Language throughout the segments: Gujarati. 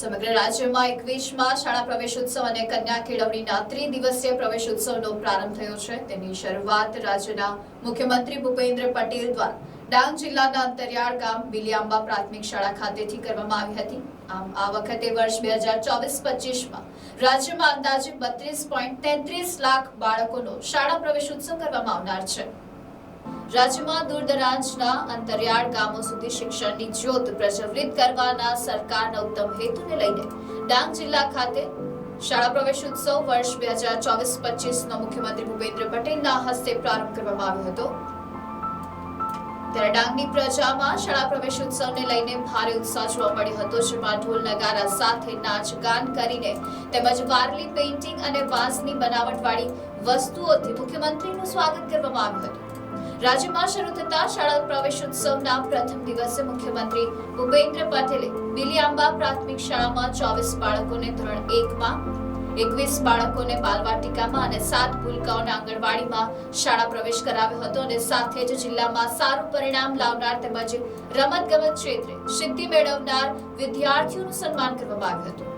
સમગ્ર રાજ્યમાં એકવીસમાં શાળા પ્રવેશોત્સવ અને કન્યા કેળવણીના ત્રિદિવસીય પ્રવેશોત્સવનો પ્રારંભ થયો છે. તેની શરૂઆત રાજ્યના મુખ્યમંત્રી ભૂપેન્દ્ર પટેલ દ્વારા ડાંગ જિલ્લાના અંતરિયાળ ગામ બિલિયાંબા પ્રાથમિક શાળા ખાતેથી કરવામાં આવી હતી. આમ, આ વખતે વર્ષ બે હજાર ચોવીસ પચીસમાં રાજ્યમાં અંદાજે બત્રીસ પોઈન્ટ તેત્રીસ લાખ બાળકોનો શાળા પ્રવેશોત્સવ કરવામાં આવનાર છે. રાજ્યમાં દૂરદરાજના અંતરિયાળ ગામો સુધી શિક્ષણની જ્યોત પ્રજ્વલિત કરવાના સરકારના ઉત્તમ હેતુને લઈને ડાંગ જિલ્લા ખાતે શાળા પ્રવેશોત્સવ વર્ષ બે હજાર ચોવીસ પચીસનો મુખ્યમંત્રી ભૂપેન્દ્ર પટેલના હસ્તે પ્રારંભ કરવામાં આવ્યો હતો. ત્યારે ડાંગની પ્રજામાં શાળા પ્રવેશોત્સવને લઈને ભારે ઉત્સાહ જોવા મળ્યો હતો. જેમાં ઢોલ નગારા સાથે નાચ ગાન કરીને તેમજ વારલી પેઇન્ટિંગ અને વાંસની બનાવટવાળી વસ્તુઓથી મુખ્યમંત્રીનું સ્વાગત કરવામાં આવ્યું હતું. રાજ્યમાં શરૂ થતા શાળા પ્રવેશોત્સવના પ્રથમ દિવસે મુખ્યમંત્રી ભૂપેન્દ્ર પટેલે બિલિયાંબા પ્રાથમિક શાળામાં ચોવીસ બાળકોને ધોરણ એકમાં, એકવીસ બાળકોને બાલવાટિકામાં અને સાત ભૂલકાઓને આંગણવાડીમાં શાળા પ્રવેશ કરાવ્યો હતો અને સાથે જ જિલ્લામાં સારું પરિણામ લાવનાર તેમજ રમતગમત ક્ષેત્રે સિદ્ધિ મેળવનાર વિદ્યાર્થીઓનું સન્માન કરવામાં આવ્યું હતું.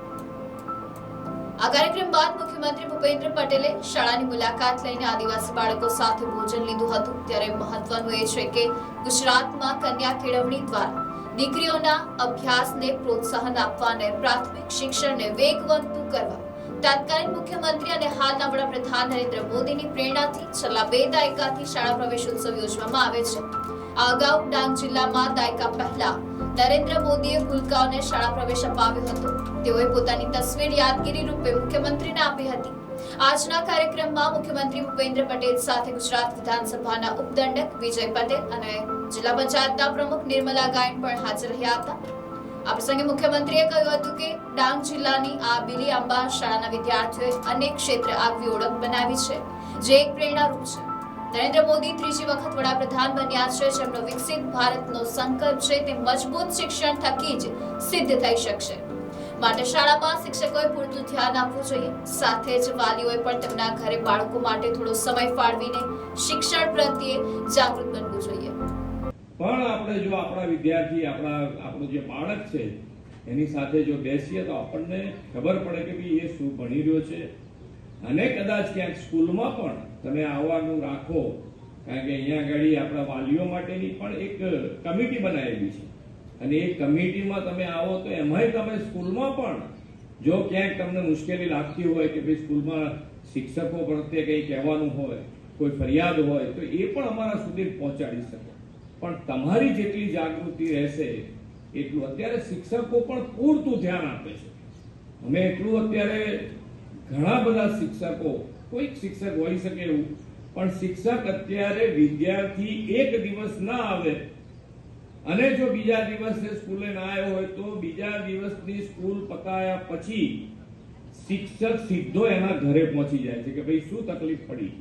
આ કાર્યક્રમ બાદ મુખ્યમંત્રી ભૂપેન્દ્ર પટેલે શાળાની મુલાકાત લઈને આદિવાસી બાળકો સાથે ભોજન લીધું હતું. ત્યારે મહત્વનું એ છે કે ગુજરાતમાં કન્યા કેળવણી દ્વારા દીકરીઓના અભ્યાસને પ્રોત્સાહન આપવા અને પ્રાથમિક શિક્ષણને વેગવંતું કરવા તત્કાલીન મુખ્યમંત્રી અને હાલના વડાપ્રધાન નરેન્દ્ર મોદીની પ્રેરણાથી છેલ્લા બે દાયકાથી શાળા પ્રવેશોત્સવ યોજવામાં આવે છે. આ અગાઉ ડાંગ જિલ્લામાં દાયકા પહેલા નરેન્દ્ર મોદીએ ભૂલકાઓને શાળા પ્રવેશ અપાવ્યો હતો. તેઓએ પોતાની તસવીર યાદગીરી રૂપે મુખ્યમંત્રીને આપી હતી. આજના કાર્યક્રમમાં મુખ્યમંત્રી ભૂપેન્દ્ર પટેલ સાથે ગુજરાત વિધાનસભાના ઉપદંડક વિજય પટેલ અને જિલ્લા પંચાયતના પ્રમુખ નિર્મલા ગાયન પણ હાજર રહ્યા હતા. આ પ્રસંગે મુખ્યમંત્રીએ કહ્યું હતું કે ડાંગ જિલ્લાની આ બિલી આંબા શાળાના વિદ્યાર્થીઓએ અનેક ક્ષેત્રે આગવી ઓળખ બનાવી છે, જે એક પ્રેરણારૂપ છે. નરેન્દ્ર મોદી ત્રીજી વખત વડાપ્રધાન બન્યા છે. જેમનો વિકસિત ભારતનો સંકલ્પ છે તે મજબૂત શિક્ષણ થકી જ સિદ્ધ થઈ શકશે. માટે શાળામાં શિક્ષકોએ પૂરતું ધ્યાન આપવું જોઈએ. સાથે જ વાલીઓએ પણ તેમના ઘરે બાળકો માટે થોડો સમય ફાળવીને શિક્ષણ પ્રત્યે જાગૃત બનવું જોઈએ. પણ આપણે જો આપણા વિદ્યાર્થી, આપણા, આપણો જે બાળક છે, એની સાથે જો બેસીએ તો આપણને ખબર પડે કે ભાઈ એ શું ભણી રહ્યો છે. અને કદાચ ક્યાંક સ્કૂલમાં પણ તમે આવવાનું રાખો. કારણ કે અહીંયા આગળ આપણા વાલીઓ માટેની પણ એક કમિટી બનાવેલી છે. અને એ કમિટીમાં તમે આવો તો એમાંય તમે સ્કૂલમાં પણ જો ક્યાંક તમને મુશ્કેલી લાગતી હોય કે ભાઈ સ્કૂલમાં શિક્ષકો પ્રત્યે કંઈ કહેવાનું હોય, કોઈ ફરિયાદ હોય, તો એ પણ અમારા સુધી પહોંચાડી શકો. પણ તમારી જેટલી જાગૃતિ રહેશે, એટલું અત્યારે શિક્ષકો પણ પૂરતું ધ્યાન આપે છે. અમે એટલું અત્યારે ઘણા બધા શિક્ષકો કોઈક શિક્ષક હોઈ શકે એવું. પણ શિક્ષક અત્યારે વિદ્યાર્થી એક દિવસ ના આવે અને જો બીજા દિવસે સ્કૂલે ના આવ્યો હોય તો બીજા દિવસની સ્કૂલ પતાયા પછી શિક્ષક સીધો એના ઘરે પહોંચી જાય છે કે ભાઈ શું તકલીફ પડી?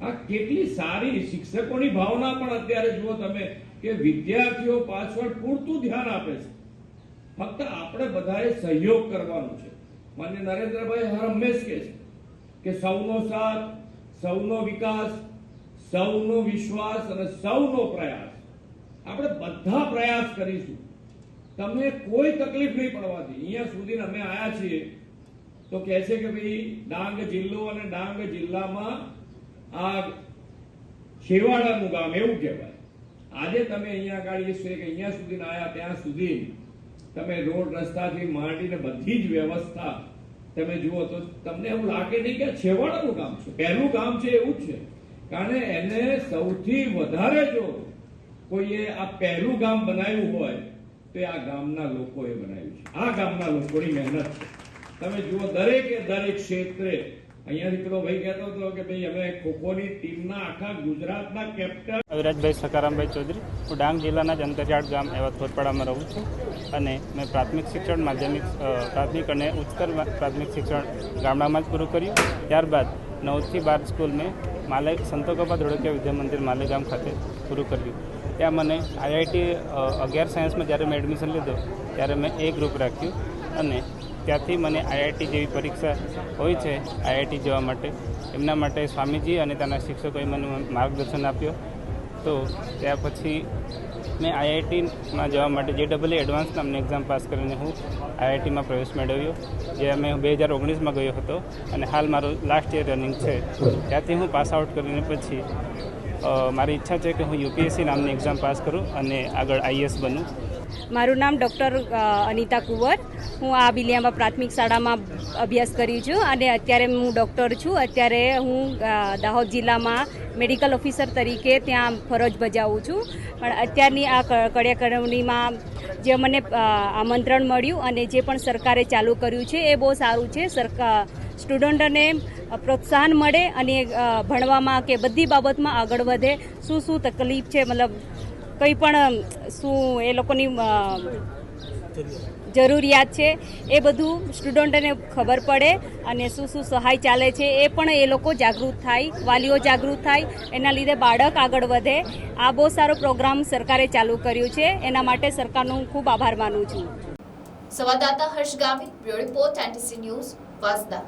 આ કેટલી સારી શિક્ષકોની ભાવના પણ અત્યારે જુઓ તમે કે વિદ્યાર્થીઓ પાછળ પૂરતું ધ્યાન આપે છે. ફક્ત આપણે બધાએ સહયોગ કરવાનો છે. માન્ય નરેન્દ્રભાઈ હર હંમેશ કહે છે. કે સૌનો સાથ, સૌનો વિકાસ, સૌનો વિશ્વાસ અને સૌનો પ્રયાસ. આપણે બધા પ્રયાસ કરીશું. તમને કોઈ તકલીફ નહીં પડવાથી. અહીંયા સુધી અમે આવ્યા છીએ. તો કહે છે કે ભાઈ, ડાંગ જિલ્લો અને ડાંગ જિલ્લામાં આ છેવાડાનું ગામ એવું કહેવાય. આજે તમે અહીંયા આગળ છીએ કે અહીંયા સુધી આવ્યા ત્યાં સુધી તમે રોડ રસ્તાથી માંડીને બધી જ વ્યવસ્થા તમે જુઓ તો તમને એવું લાગે નહીં કે છેવાડાનું કામ છે. પહેલું ગામ છે એવું જ છે. કારણ એને સૌથી વધારે જો કોઈએ આ પહેલું ગામ બનાવ્યું હોય, તો આ ગામના લોકોએ બનાવ્યું છે. આ ગામના લોકોની મહેનત છે. તમે જુઓ દરેકે દરેક ક્ષેત્રે અહીંયાથી પેલો ભાઈ કહેતો હતો કે ભાઈ, અમે ખોખોની ટીમના આખા ગુજરાતના કેપ્ટન અવિરાજભાઈ સકારામભાઈ ચૌધરી. હું ડાંગ જિલ્લાના જ અંતરિયાળ ગામ એવા થોરપાડામાં રહું છું. અને મેં પ્રાથમિક શિક્ષણ, માધ્યમિક પ્રાથમિક અને ઉચ્ચતર પ્રાથમિક શિક્ષણ ગામડામાં જ પૂરું કર્યું. ત્યારબાદ નવથી બાર સ્કૂલ મેં માલે સંતોકબા ધોળકિયા વિદ્યા મંદિર માલેગામ ખાતે પૂરું કર્યું. ત્યાં મને આઈઆઈટી અગિયાર સાયન્સમાં જ્યારે મેં એડમિશન લીધું, ત્યારે મેં એ ગ્રુપ રાખ્યું અને ત્યાંથી મને આઈઆઈટી જેવી પરીક્ષા હોય છે, આઈઆઈટી જવા માટે. એમના માટે સ્વામીજી અને તેના શિક્ષકોએ મને માર્ગદર્શન આપ્યું. તો ત્યાર પછી મેં આઈઆઈટીમાં જવા માટે જે ડબલ એડવાન્સ નામની એક્ઝામ પાસ કરીને હું આઈઆઈટીમાં પ્રવેશ મેળવ્યો, જે અમે બે હજાર ઓગણીસમાં ગયો હતો અને હાલ મારો લાસ્ટ યર રનિંગ છે. ત્યાંથી હું પાસ આઉટ કરીને પછી મારી ઈચ્છા છે કે હું યુપીએસસી નામની એક્ઝામ પાસ કરું અને આગળ આઈએસ બનું. મારું નામ ડૉક્ટર અનિતા કુંવર. હું આ બિલિયામાં પ્રાથમિક શાળામાં અભ્યાસ કરી છું અને અત્યારે હું ડૉક્ટર છું. અત્યારે હું દાહોદ જિલ્લામાં મેડિકલ ઓફિસર તરીકે ત્યાં ફરજ બજાવું છું. પણ અત્યારની આ ક- કડિયાકરવણીમાં જે મને આમંત્રણ મળ્યું અને જે પણ સરકારે ચાલુ કર્યું છે એ બહુ સારું છે. સરકાર સ્ટુડન્ટને પ્રોત્સાહન મળે અને ભણવામાં કે બધી બાબતમાં આગળ વધે. શું શું તકલીફ છે? મતલબ કંઈ પણ શું એ લોકોની જરૂરિયાત છે? એ બધું સ્ટુડન્ટને ખબર પડે અને શું શું સહાય ચાલે છે? એ પણ એ લોકો જાગૃત થાય, વાલીઓ જાગૃત થાય. એના લીધે બાળક આગળ વધે. આ બહુ સારો પ્રોગ્રામ સરકારે ચાલુ કર્યું છે. એના માટે સરકારનો ખૂબ આભાર માનું છું. સંવાદદાતા Harsh Gamit, bureau report, NTC news, Vasda.